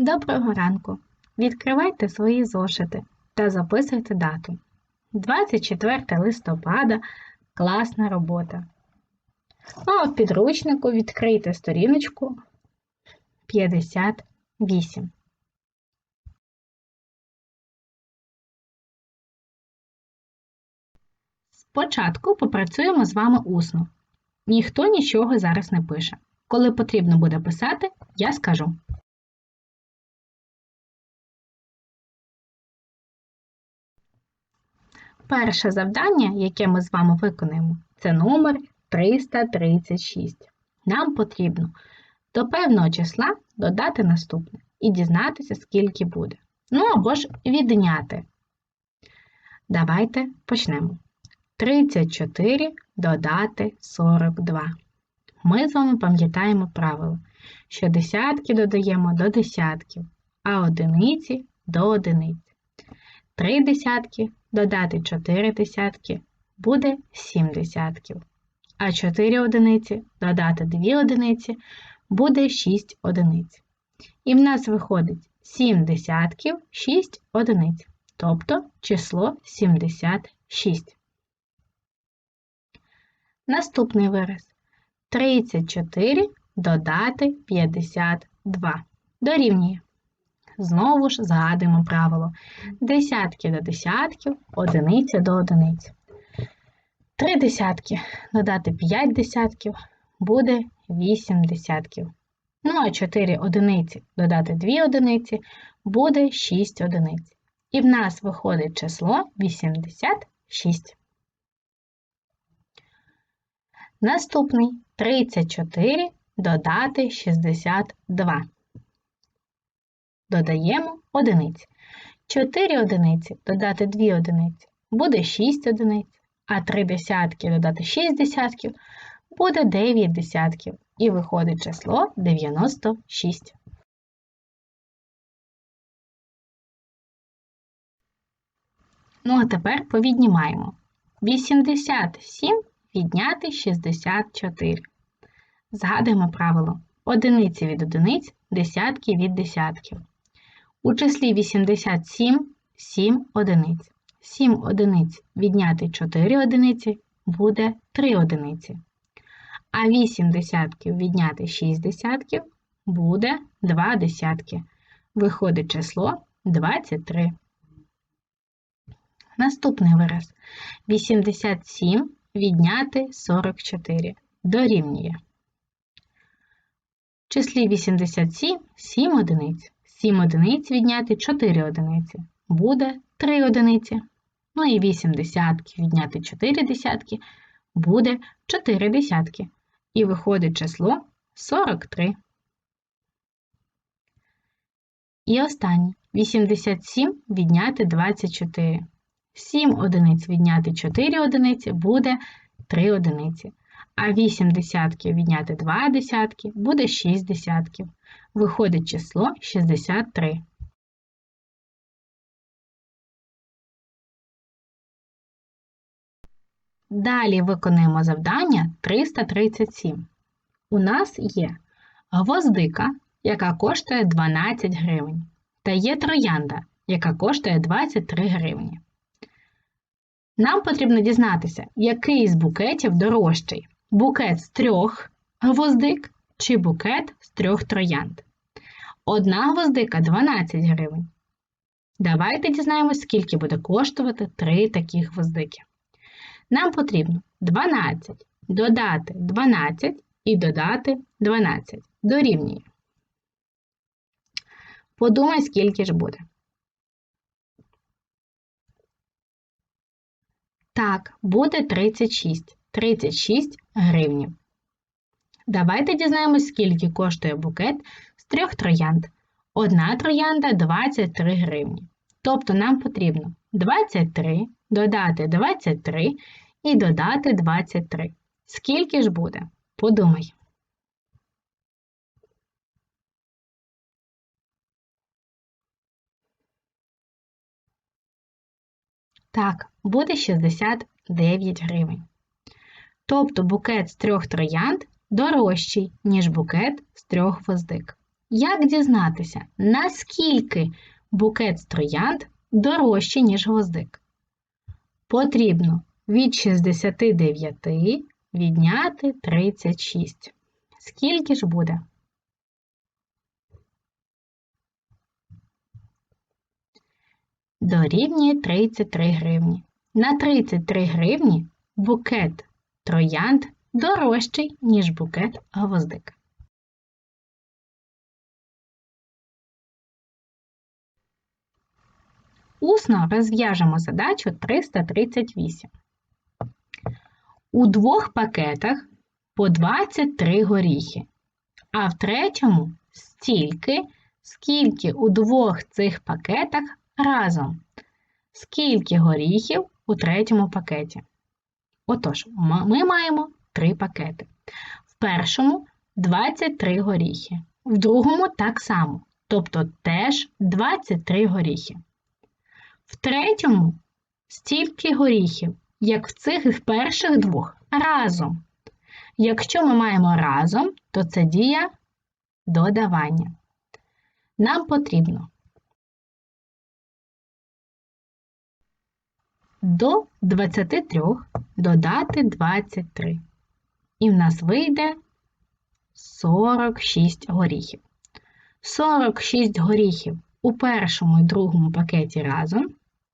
Доброго ранку! Відкривайте свої зошити та записуйте дату. 24 листопада класна робота. А в підручнику відкрийте сторіночку 58. Спочатку попрацюємо з вами усно. Ніхто нічого зараз не пише. Коли потрібно буде писати, я скажу. Перше завдання, яке ми з вами виконаємо, це номер 336. Нам потрібно до певного числа додати наступне і дізнатися, скільки буде. Ну або ж відняти. Давайте почнемо. 34 додати 42. Ми з вами пам'ятаємо правило, що десятки додаємо до десятків, а одиниці до одиниць. Три десятки додати 4 десятки буде 7 десятків. А 4 одиниці додати 2 одиниці буде 6 одиниць. І в нас виходить 7 десятків 6 одиниць, тобто число 76. Наступний вираз. 34 додати 52. Дорівнює. Знову ж згадуємо правило. Десятки до десятків, одиниця до одиниць. Три десятки додати 5 десятків буде 8 десятків. Ну а 4 одиниці додати 2 одиниці буде 6 одиниць. І в нас виходить число 86. Наступний 34 додати 62. Додаємо одиниць. 4 одиниці додати 2 одиниці буде 6 одиниць, а 3 десятки додати 6 десятків буде 9 десятків. І виходить число 96. Ну, а тепер повіднімаємо. 87 відняти 64. Згадуємо правило. Одиниці від одиниць, десятки від десятків. У числі 87 7 одиниць. 7 одиниць відняти 4 одиниці буде 3 одиниці. А 8 десятків відняти 6 десятків буде 2 десятки. Виходить число 23. Наступний вираз. 87 відняти 44. Дорівнює. В числі 87 7 одиниць. 7 одиниць відняти 4 одиниці. Буде 3 одиниці. Ну і 8 десятків відняти 4 десятки буде 4 десятки. І виходить число 43. І останнє. 87 відняти 24. 7 одиниць відняти 4 одиниці буде 3 одиниці. А 8 десятків відняти 2 десятки буде 6 десятків. Виходить число 63. Далі виконуємо завдання 337. У нас є гвоздика, яка коштує 12 гривень, та є троянда, яка коштує 23 гривні. Нам потрібно дізнатися, який з букетів дорожчий букет з трьох гвоздик чи букет з трьох троянд. Одна гвоздика 12 гривень. Давайте дізнаємось, скільки буде коштувати три такі гвоздики. Нам потрібно 12 додати 12 і додати 12. Дорівнює. Подумай, скільки ж буде. Так, буде 36. 36 гривнів. Давайте дізнаємось, скільки коштує букет з трьох троянд. Одна троянда 23 гривні. Тобто нам потрібно 23 додати 23 і додати 23. Скільки ж буде? Подумай. Так, буде 69 гривень. Тобто букет з трьох троянд дорожчий, ніж букет з трьох гвоздик. Як дізнатися, наскільки букет з троянд дорожчий, ніж гвоздик? Потрібно від 69 відняти 36. Скільки ж буде? Дорівнює 33 гривні. На 33 гривні букет троянд дорожчий, ніж букет гвоздик. Усно розв'яжемо задачу 338. У двох пакетах по 23 горіхи, а в третьому стільки, скільки у двох цих пакетах разом. Скільки горіхів у третьому пакеті? Отож, ми маємо три пакети. В першому 23 горіхи, в другому так само, тобто теж 23 горіхи. В третьому стільки горіхів, як в цих і в перших двох разом. Якщо ми маємо разом, то це дія додавання. Нам потрібно до 23 додати 23. І в нас вийде 46 горіхів. 46 горіхів у першому і другому пакеті разом,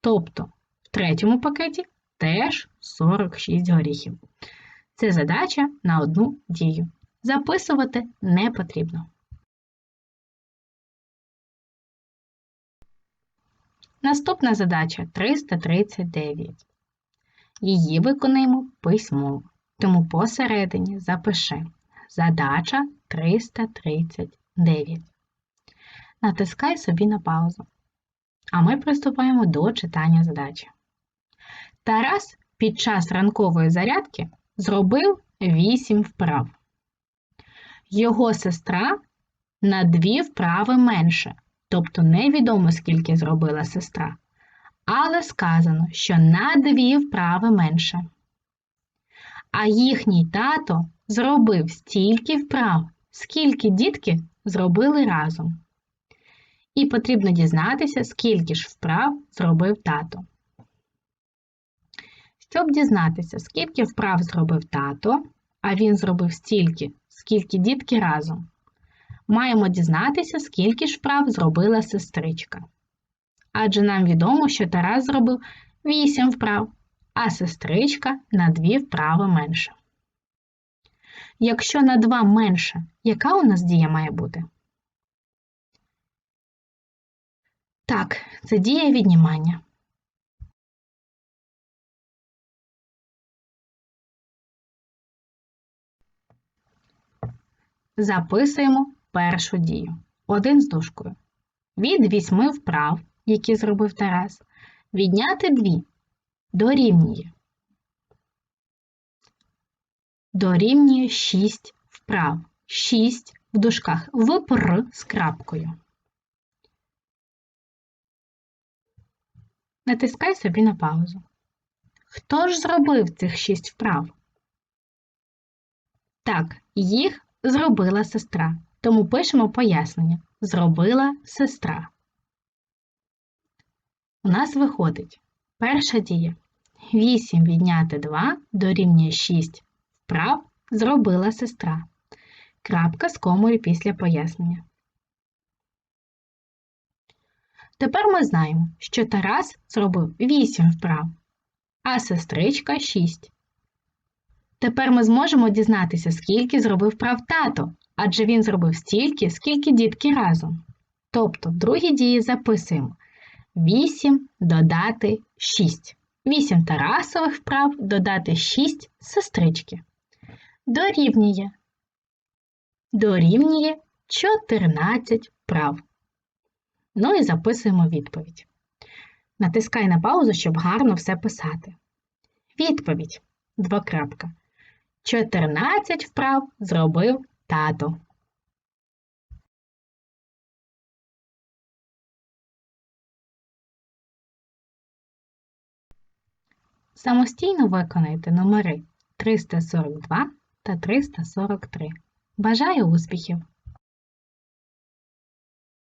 тобто в третьому пакеті теж 46 горіхів. Це задача на одну дію. Записувати не потрібно. Наступна задача 339. Її виконуємо письмово, тому посередині запиши задача 339. Натискай собі на паузу. А ми приступаємо до читання задачі. Тарас під час ранкової зарядки зробив 8 вправ. Його сестра на 2 вправи менше, тобто невідомо, скільки зробила сестра. Але сказано, що на 2 вправи менше. А їхній тато зробив стільки вправ, скільки дітки зробили разом. І потрібно дізнатися, скільки ж вправ зробив тато. Щоб дізнатися, скільки вправ зробив тато, а він зробив стільки, скільки дітки разом, маємо дізнатися, скільки ж вправ зробила сестричка. Адже нам відомо, що Тарас зробив 8 вправ, а сестричка на 2 вправи менше. Якщо на 2 менше, яка у нас дія має бути? Так, це дія віднімання. Записуємо першу дію. Один з дужкою. Від вісьми вправ, які зробив Тарас, відняти дві. Дорівнює. Дорівнює 6 вправ. 6 в дужках ВПР з крапкою. Натискай собі на паузу. Хто ж зробив цих 6 вправ? Так, їх зробила сестра. Тому пишемо пояснення. Зробила сестра. У нас виходить перша дія. 8 відняти 2 дорівнює 6 вправ зробила сестра. Крапка з комою після пояснення. Тепер ми знаємо, що Тарас зробив 8 вправ, а сестричка 6. Тепер ми зможемо дізнатися, скільки зробив прав тато, адже він зробив стільки, скільки дітки разом. Тобто, в другій дії записуємо 8 додати 6. 8 Тарасових вправ додати 6 сестрички. Дорівнює. Дорівнює 14 вправ. Ну і записуємо відповідь. Натискай на паузу, щоб гарно все писати. Відповідь. Двокрапка. 14 вправ зробив тато. Самостійно виконайте номери 342 та 343. Бажаю успіхів!